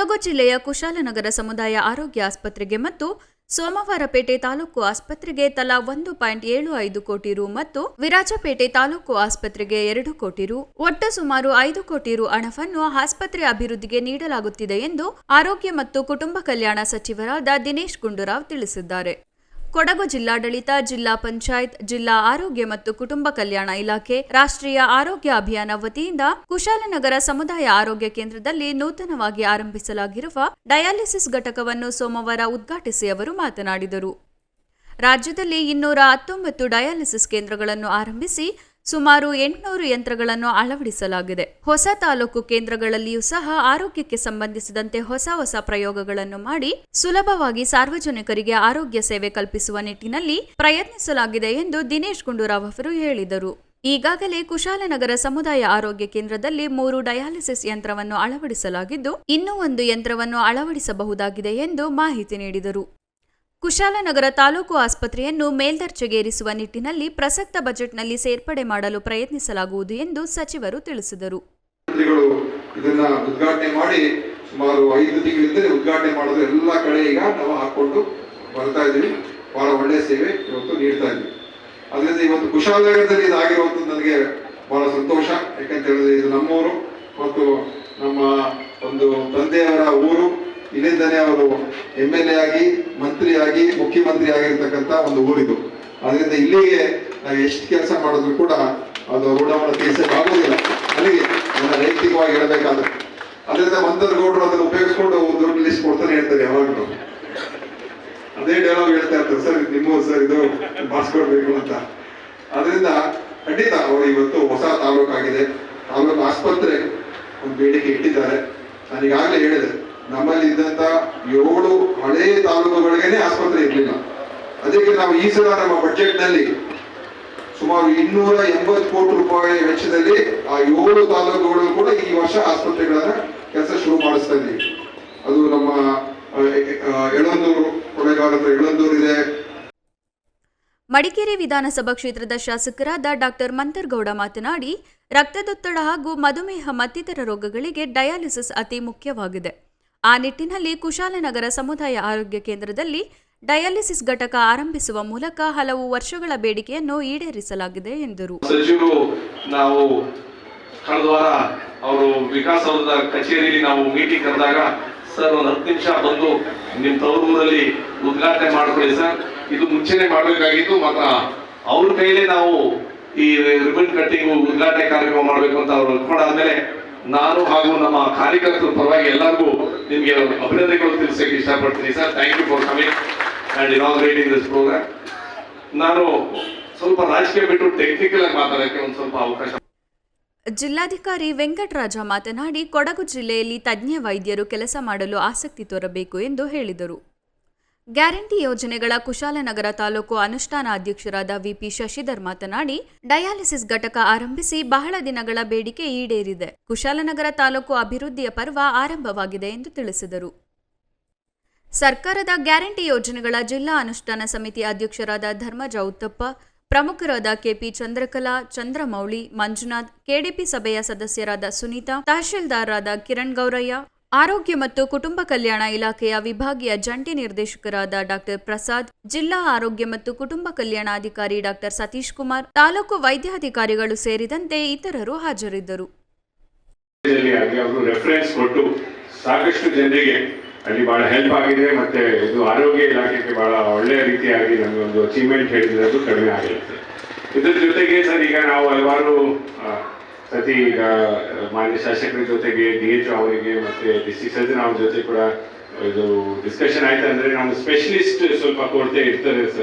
ಕೊಡಗು ಜಿಲ್ಲೆಯ ಕುಶಾಲನಗರ ಸಮುದಾಯ ಆರೋಗ್ಯ ಆಸ್ಪತ್ರೆಗೆ ಮತ್ತು ಸೋಮವಾರಪೇಟೆ ತಾಲೂಕು ಆಸ್ಪತ್ರೆಗೆ ತಲಾ ಒಂದು ಪಾಯಿಂಟ್ ಏಳು ಐದು ಕೋಟಿ ರು ಮತ್ತು ವಿರಾಜಪೇಟೆ ತಾಲೂಕು ಆಸ್ಪತ್ರೆಗೆ ಎರಡು ಕೋಟಿ ರು. ಒಟ್ಟು ಸುಮಾರು ಐದು ಕೋಟಿ ರು ಹಣವನ್ನು ಆಸ್ಪತ್ರೆ ಅಭಿವೃದ್ಧಿಗೆ ನೀಡಲಾಗುತ್ತಿದೆ ಎಂದು ಆರೋಗ್ಯ ಮತ್ತು ಕುಟುಂಬ ಕಲ್ಯಾಣ ಸಚಿವರಾದ ದಿನೇಶ್ ಗುಂಡೂರಾವ್ ತಿಳಿಸಿದ್ದಾರೆ. ಕೊಡಗು ಜಿಲ್ಲಾಡಳಿತ, ಜಿಲ್ಲಾ ಪಂಚಾಯತ್, ಜಿಲ್ಲಾ ಆರೋಗ್ಯ ಮತ್ತು ಕುಟುಂಬ ಕಲ್ಯಾಣ ಇಲಾಖೆ, ರಾಷ್ಟ್ರೀಯ ಆರೋಗ್ಯ ಅಭಿಯಾನ ವತಿಯಿಂದ ಕುಶಾಲನಗರ ಸಮುದಾಯ ಆರೋಗ್ಯ ಕೇಂದ್ರದಲ್ಲಿ ನೂತನವಾಗಿ ಆರಂಭಿಸಲಾಗಿರುವ ಡಯಾಲಿಸಿಸ್ ಘಟಕವನ್ನು ಸೋಮವಾರ ಉದ್ಘಾಟಿಸಿ ಅವರು ಮಾತನಾಡಿದರು. ರಾಜ್ಯದಲ್ಲಿ ಇನ್ನೂರ ಹತ್ತೊಂಬತ್ತು ಡಯಾಲಿಸಿಸ್ ಕೇಂದ್ರಗಳನ್ನು ಆರಂಭಿಸಿ ಸುಮಾರು ಎಂಟುನೂರು ಯಂತ್ರಗಳನ್ನು ಅಳವಡಿಸಲಾಗಿದೆ. ಹೊಸ ತಾಲೂಕು ಕೇಂದ್ರಗಳಲ್ಲಿಯೂ ಸಹ ಆರೋಗ್ಯಕ್ಕೆ ಸಂಬಂಧಿಸಿದಂತೆ ಹೊಸ ಹೊಸ ಪ್ರಯೋಗಗಳನ್ನು ಮಾಡಿ ಸುಲಭವಾಗಿ ಸಾರ್ವಜನಿಕರಿಗೆ ಆರೋಗ್ಯ ಸೇವೆ ಕಲ್ಪಿಸುವ ನಿಟ್ಟಿನಲ್ಲಿ ಪ್ರಯತ್ನಿಸಲಾಗಿದೆ ಎಂದು ದಿನೇಶ್ ಗುಂಡೂರಾವ್ ಅವರು ಹೇಳಿದರು. ಈಗಾಗಲೇ ಕುಶಾಲನಗರ ಸಮುದಾಯ ಆರೋಗ್ಯ ಕೇಂದ್ರದಲ್ಲಿ ಮೂರು ಡಯಾಲಿಸಿಸ್ ಯಂತ್ರವನ್ನು ಅಳವಡಿಸಲಾಗಿದ್ದು, ಇನ್ನೂ ಒಂದು ಯಂತ್ರವನ್ನು ಅಳವಡಿಸಬಹುದಾಗಿದೆ ಎಂದು ಮಾಹಿತಿ ನೀಡಿದರು. ಕುಶಾಲನಗರ ತಾಲೂಕು ಆಸ್ಪತ್ರೆಯನ್ನು ಮೇಲ್ದರ್ಜೆಗೇರಿಸುವ ನಿಟ್ಟಿನಲ್ಲಿ ಪ್ರಸಕ್ತ ಬಜೆಟ್ನಲ್ಲಿ ಸೇರ್ಪಡೆ ಮಾಡಲು ಪ್ರಯತ್ನಿಸಲಾಗುವುದು ಎಂದು ಸಚಿವರು ತಿಳಿಸಿದರು. ಇದನ್ನ ಉದ್ಘಾಟನೆ ಮಾಡಿ ಸುಮಾರು ಐದು ತಿಂಗಳಿಂದ ಉದ್ಘಾಟನೆ ಮಾಡೋದು ಎಲ್ಲ ಕಡೆ ಈಗ ನಾವು ಹಾಕೊಂಡು ಬರ್ತಾ ಇದ್ದೀವಿ. ಬಹಳ ಒಳ್ಳೆಯ ಸೇವೆ ಇವತ್ತು ನೀಡ್ತಾ ಇದ್ದೀವಿ. ಅದರಿಂದ ಇವತ್ತು ಕುಶಾಲನಗರದಲ್ಲಿ ಇದಾಗಿರುವಂಥದ್ದು ನನಗೆ ಬಹಳ ಸಂತೋಷ. ಯಾಕಂತ ಹೇಳಿದ್ರೆ ಇದು ನಮ್ಮೂರು ಮತ್ತು ನಮ್ಮ ಒಂದು ತಂದೆಯವರ ಊರು. ಇಲ್ಲಿಂದನೇ ಅವರು ಎಂ ಎಲ್ ಎ ಆಗಿ ಮಂತ್ರಿಯಾಗಿ ಮುಖ್ಯಮಂತ್ರಿ ಆಗಿರ್ತಕ್ಕಂಥ ಒಂದು ಊರಿದು. ಅದರಿಂದ ಇಲ್ಲಿಗೆ ನಾವು ಎಷ್ಟು ಕೆಲಸ ಮಾಡಿದ್ರು ಕೂಡ ಅದು ಋಣವನ್ನು ತೀರಿಸಕ್ಕಾಗೋದಿಲ್ಲ ಅಲ್ಲಿಗೆ ನನ್ನ ವೈಯಕ್ತಿಕವಾಗಿ ಹೇಳಬೇಕಾದ್ರೆ ಅದರಿಂದ ಮಂತರ್ಗೌಡರು ಅದನ್ನು ಉಪಯೋಗಿಸ್ಕೊಂಡು ದೊಡ್ಡ ಲಿಸ್ಟ್ ಕೊಡ್ತಾನೆ ಹೇಳ್ತಾರೆ ಯಾವಾಗಲೂ. ಅದೇ ಡೈಲಾಗ್ ಹೇಳ್ತಾ ಇರ್ತಾರೆ, ಸರ್ ನಿಮ್ಮ ಸರ್, ಇದು ಮಾಡಿಸ್ಕೊಡ್ಬೇಕು ಅಂತ. ಅದರಿಂದ ಖಂಡಿತ ಅವರು ಇವತ್ತು ಹೊಸ ತಾಲೂಕಾಗಿದೆ ತಾಲೂಕು ಆಸ್ಪತ್ರೆ ಒಂದು ಬೇಡಿಕೆ ಇಟ್ಟಿದ್ದಾರೆ. ನಾನು ಈಗಾಗಲೇ ಹೇಳಿದೆ ನಮ್ಮಲ್ಲಿ ಇದ್ದಂತ ಏಳು ಹಳೆ ತಾಲೂಕುಗಳಿಗೇನೆ ಆಸ್ಪತ್ರೆ ಇರಲಿಲ್ಲ. ಅದಕ್ಕೆ ನಾವು ಈ ಸಲ ನಮ್ಮ ಬಜೆಟ್ನಲ್ಲಿ ಸುಮಾರು ಇನ್ನೂರ ಎಂಬತ್ತು ಕೋಟಿ ರೂಪಾಯಿ ವೆಚ್ಚದಲ್ಲಿ ಆ ಏಳು ತಾಲೂಕುಗಳು ಕೂಡ ಈ ವರ್ಷ ಆಸ್ಪತ್ರೆಗಳನ್ನ ಕೆಲಸ ಶುರು ಮಾಡಿಸ್ತಾ ಇದ್ದೀವಿ. ಅದು ನಮ್ಮ ಎಳಂದೂರು ಕೊಳೆಗಾಲ ಎಳಂದೂರು ಇದೆ. ಮಡಿಕೇರಿ ವಿಧಾನಸಭಾ ಕ್ಷೇತ್ರದ ಶಾಸಕರಾದ ಡಾಕ್ಟರ್ ಮಂತರ್ಗೌಡ ಮಾತನಾಡಿ, ರಕ್ತದೊತ್ತಡ ಹಾಗೂ ಮಧುಮೇಹ ಮತ್ತಿತರ ರೋಗಗಳಿಗೆ ಡಯಾಲಿಸಿಸ್ ಅತಿ ಮುಖ್ಯವಾಗಿದೆ. ಆ ನಿಟ್ಟಿನಲ್ಲಿ ಕುಶಾಲನಗರ ಸಮುದಾಯ ಆರೋಗ್ಯ ಕೇಂದ್ರದಲ್ಲಿ ಡಯಾಲಿಸಿಸ್ ಘಟಕ ಆರಂಭಿಸುವ ಮೂಲಕ ಹಲವು ವರ್ಷಗಳ ಬೇಡಿಕೆಯನ್ನು ಈಡೇರಿಸಲಾಗಿದೆ ಎಂದರು. ಸಚಿವರು ನಾವು ಕಳೆದ ವಾರ ಅವರು ವಿಕಾಸ್ ಕಚೇರಿಯಲ್ಲಿ ನಾವು ಮೀಟಿಂಗ್ ಕರೆದಾಗ, ಸರ್, ಒಂದು ಹತ್ತು ನಿಮಿಷ ಬಂದು ನಿಮ್ಮ ತವರೂರಲ್ಲಿ ಉದ್ಘಾಟನೆ ಮಾಡ್ಕೊಳ್ಳಿ ಸರ್. ಇದು ಮುಂಚೆನೆ ಮಾಡಬೇಕಾಗಿತ್ತು, ಮಾತ್ರ ಅವ್ರ ಕೈಲೇ ನಾವು ಈ ರಿಬನ್ ಕಟ್ಟಿಂಗ್ ಉದ್ಘಾಟನೆ ಕಾರ್ಯಕ್ರಮ ಮಾಡಬೇಕು ಅಂತ ಅವ್ರು ಅಂದ್ಕೊಂಡಾದ್ಮೇಲೆ ನಾನು ಹಾಗೂ ನಮ್ಮ ಕಾರ್ಯಕರ್ತರ ಪರವಾಗಿ ಎಲ್ಲರಿಗೂ ನಿಮಗೆ ಅಭಿನಂದನೆಗಳು ತಿಳಿಸಕ್ಕೆ ಇಷ್ಟಪಡ್ತೀನಿ sir. Thank you for coming and inaugurating this programme ನಾನು ಸ್ವಲ್ಪ ರಾಜಕೀಯ ಬಿಟ್ಟು ಟೆಕ್ನಿಕಲ್ ಆಗಿ ಮಾತಾಡಕ್ಕೆ ಒಂದು ಸ್ವಲ್ಪ ಅವಕಾಶ ಜಿಲ್ಲಾಧಿಕಾರಿ ವೆಂಕಟರಾಜ ಮಾತನಾಡಿ, ಕೊಡಗು ಜಿಲ್ಲೆಯಲ್ಲಿ ತಜ್ಞ ವೈದ್ಯರು ಕೆಲಸ ಮಾಡಲು ಆಸಕ್ತಿ ತೋರಬೇಕು ಎಂದು ಹೇಳಿದರು. ಗ್ಯಾರಂಟಿ ಯೋಜನೆಗಳ ಕುಶಾಲನಗರ ತಾಲೂಕು ಅನುಷ್ಠಾನ ಅಧ್ಯಕ್ಷರಾದ ವಿಪಿ ಶಶಿಧರ್ ಮಾತನಾಡಿ, ಡಯಾಲಿಸಿಸ್ ಘಟಕ ಆರಂಭಿಸಿ ಬಹಳ ದಿನಗಳ ಬೇಡಿಕೆ ಈಡೇರಿದೆ. ಕುಶಾಲನಗರ ತಾಲೂಕು ಅಭಿವೃದ್ಧಿಯ ಪರ್ವ ಆರಂಭವಾಗಿದೆ ಎಂದು ತಿಳಿಸಿದರು. ಸರ್ಕಾರದ ಗ್ಯಾರಂಟಿ ಯೋಜನೆಗಳ ಜಿಲ್ಲಾ ಅನುಷ್ಠಾನ ಸಮಿತಿ ಅಧ್ಯಕ್ಷರಾದ ಧರ್ಮಜ ಉತ್ತಪ್ಪ, ಪ್ರಮುಖರಾದ ಕೆಪಿ ಚಂದ್ರಕಲಾ, ಚಂದ್ರಮೌಳಿ, ಮಂಜುನಾಥ್, ಕೆಡಿಪಿ ಸಭೆಯ ಸದಸ್ಯರಾದ ಸುನೀತಾ, ತಹಶೀಲ್ದಾರರಾದ ಕಿರಣ್ ಗೌರಯ್ಯ, ಆರೋಗ್ಯ ಮತ್ತು ಕುಟುಂಬ ಕಲ್ಯಾಣ ಇಲಾಖೆಯ ವಿಭಾಗೀಯ ಜಂಟಿ ನಿರ್ದೇಶಕರಾದ ಡಾಕ್ಟರ್ ಪ್ರಸಾದ್, ಜಿಲ್ಲಾ ಆರೋಗ್ಯ ಮತ್ತು ಕುಟುಂಬ ಕಲ್ಯಾಣಾಧಿಕಾರಿ ಡಾಕ್ಟರ್ ಸತೀಶ್ ಕುಮಾರ್, ತಾಲೂಕು ವೈದ್ಯಾಧಿಕಾರಿಗಳು ಸೇರಿದಂತೆ ಇತರರು ಹಾಜರಿದ್ದರು. ಸಾಕಷ್ಟು ಜನರಿಗೆ ಅಲ್ಲಿ ಬಹಳ ಹೆಲ್ಪ್ ಆಗಿದೆ ಮತ್ತೆ ಇದು ಆರೋಗ್ಯ ಇಲಾಖೆಗೆ ಬಹಳ ಒಳ್ಳೆಯ ರೀತಿಯಾಗಿ ನಮಗೆ ಒಂದು ಅಚೀವ್ಮೆಂಟ್ ಹೇಳಿದ್ರೆ ಅದು ಕಡಿಮೆ ಆಗಿರುತ್ತೆ. ಇದ್ರ ಜೊತೆಗೆ ಸರ್ ಈಗ ನಾವು ಹಲವಾರು ಸತಿ ಈಗ, ಮಾನ್ಯ ಶಾಸಕರ ಜೊತೆಗೆ ಡಿ ಎಚ್ ಅವರಿಗೆ ಮತ್ತೆ ಸಿ ಸಜ್ಜನ್ ಅವ್ರ ಜೊತೆ ಕೂಡ ಇದು ಡಿಸ್ಕಷನ್ ಆಯ್ತು ಅಂದ್ರೆ ನಾವು ಸ್ಪೆಷಲಿಸ್ಟ್ ಸ್ವಲ್ಪ ಕೊರತೆ ಇರ್ತಾರೆ ಸರ್